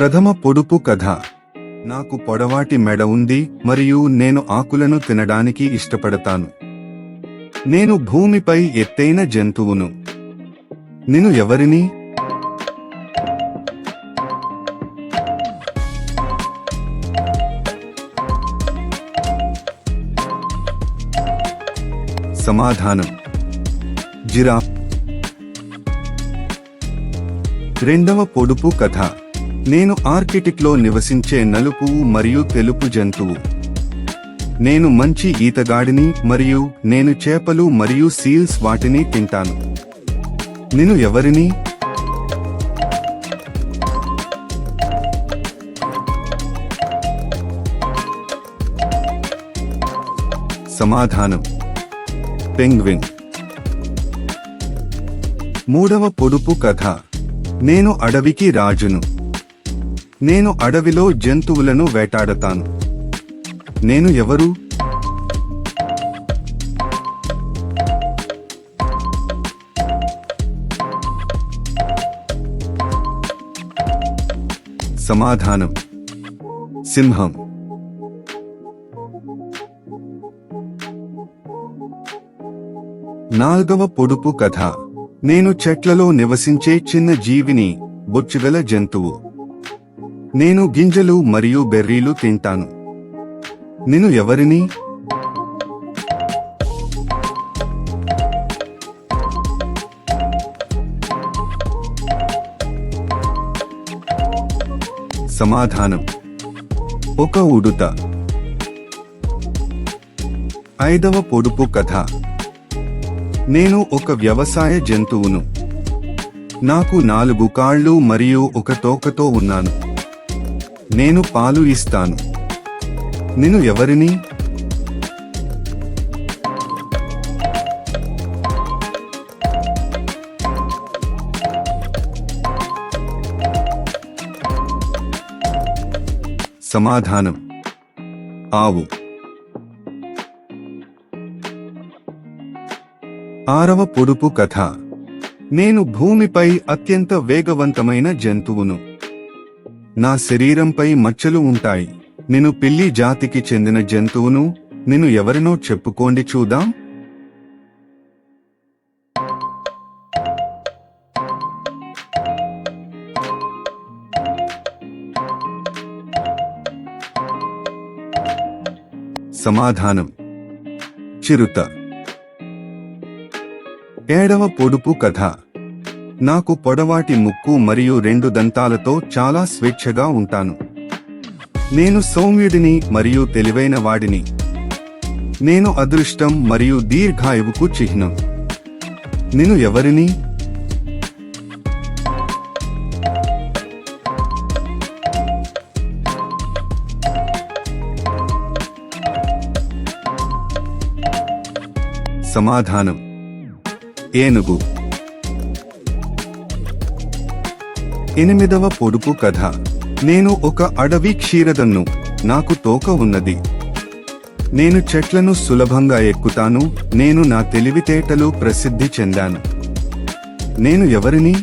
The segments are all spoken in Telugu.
ప్రథమ పొడుపు కథ. నాకు పొడవాటి మెడ ఉంది మరియు నేను ఆకులను తినడానికి ఇష్టపడతాను. నేను భూమిపై ఎత్తైన జంతువును. నేను ఎవరిని? సమాధానం. జిరాఫ్. రెండవ పొడుపు కథ. నేను ఆర్కిటిక్లో నివసించే నలుపు మరియు తెలుపు జంతువు. నేను మంచి ఈతగాడిని మరియు నేను చేపలు మరియు సీల్స్ వాటిని తింటాను. నేను ఎవరిని? సమాధానం. పెంగ్విన్. మూడవ పొడుపు కథ. నేను అడవికి రాజును. నేను అడవిలో జంతువులను వేటాడతాను. నేను ఎవరు? సమాధానం. సింహం. నాల్గవ పొడుపు కథ. నేను చెట్లలో నివసించే చిన్న జీవిని బొచ్చుగల జంతువు. నేను గింజలు మరియు బెర్రీలు తింటాను. నేను ఎవరిని? సమాధానం. ఒక ఉడుత. ఐదవ పొడుపు కథ. నేను ఒక వ్యవసాయ జంతువును. నాకు నాలుగు కాళ్ళు మరియు ఒక తోకతో ఉన్నాను. నేను పాలు ఇస్తాను. నేను ఎవరిని? సమాధానం. ఆవు. ఆరవ పొడుపు కథ. నేను భూమిపై అత్యంత వేగవంతమైన జంతువును. నా శరీరంపై మచ్చలు ఉంటాయి. నేను పిల్లి జాతికి చెందిన జంతువును నేను ఎవరినో చెప్పుకోండి చూద్దాం. సమాధానం. చిరుత. ఏడవ పొడుపు కథ. నాకు పొడవాటి ముక్కు మరియు రెండు దంతాలతో చాలా స్వేచ్ఛగా ఉంటాను. నేను సౌమ్యుడిని మరియు తెలివైన వాడిని. నేను అదృష్టం మరియు దీర్ఘాయువుకు చిహ్నం. నేను ఎవరిని? సమాధానం. ఏనుగు. ఎనిమిదవ పొడుపు కథ. నేను ఒక అడవి క్షీరదన్ను నాకు తోక ఉన్నది. నేను చెట్లను సులభంగా ఎక్కుతాను నేను నా తెలివితేటలు ప్రసిద్ధి చెందాను. నేను ఎవరిని?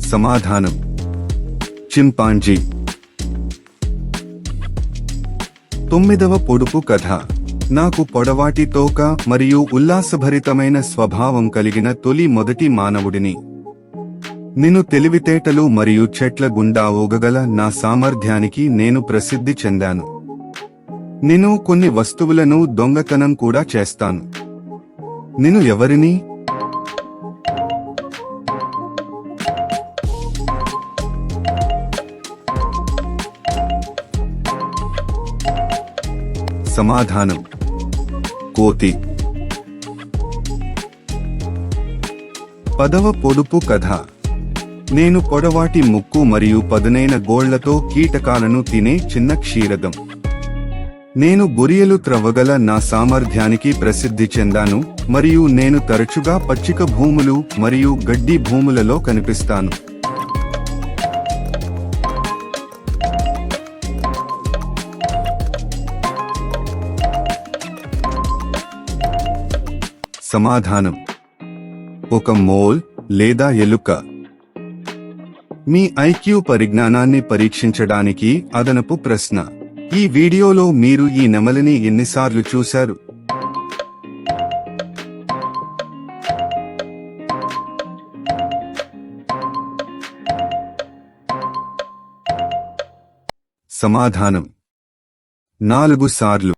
సమాధానం. చింపాంజీ. తొమ్మిదవ పొడుపు కథ. నాకు పొడవాటి తోక మరియు ఉల్లాసభరితమైన స్వభావం కలిగిన తొలి మొదటి మానవుడిని. నేను తెలివితేటలు మరియు చెట్ల గుండా ఊగగల నా సామర్థ్యానికి నేను ప్రసిద్ధి చెందాను. నేను కొన్ని వస్తువులను దొంగతనం కూడా చేస్తాను. నేను ఎవరిని సమాధానం. కోతి. పదవ పొడుపు కథ. నేను పొడవాటి ముక్కు మరియు పదునైన గోళ్ళతో కీటకాలను తినే చిన్న క్షీరదం. నేను బొరియలు త్రవ్వగల నా సామర్థ్యానికి ప్రసిద్ధి చెందాను మరియు నేను తరచుగా పచ్చిక భూములు మరియు గడ్డి భూములలో కనిపిస్తాను. సమాధానం. ఒక మోల్ లేదా ఎలుక. మీ ఐక్యూ పరిజ్ఞానాన్ని పరీక్షించడానికి అదనపు ప్రశ్న. ఈ వీడియోలో మీరు ఈ నెమలిని ఎన్నిసార్లు చూశారు? సమాధానం. నాలుగు సార్లు.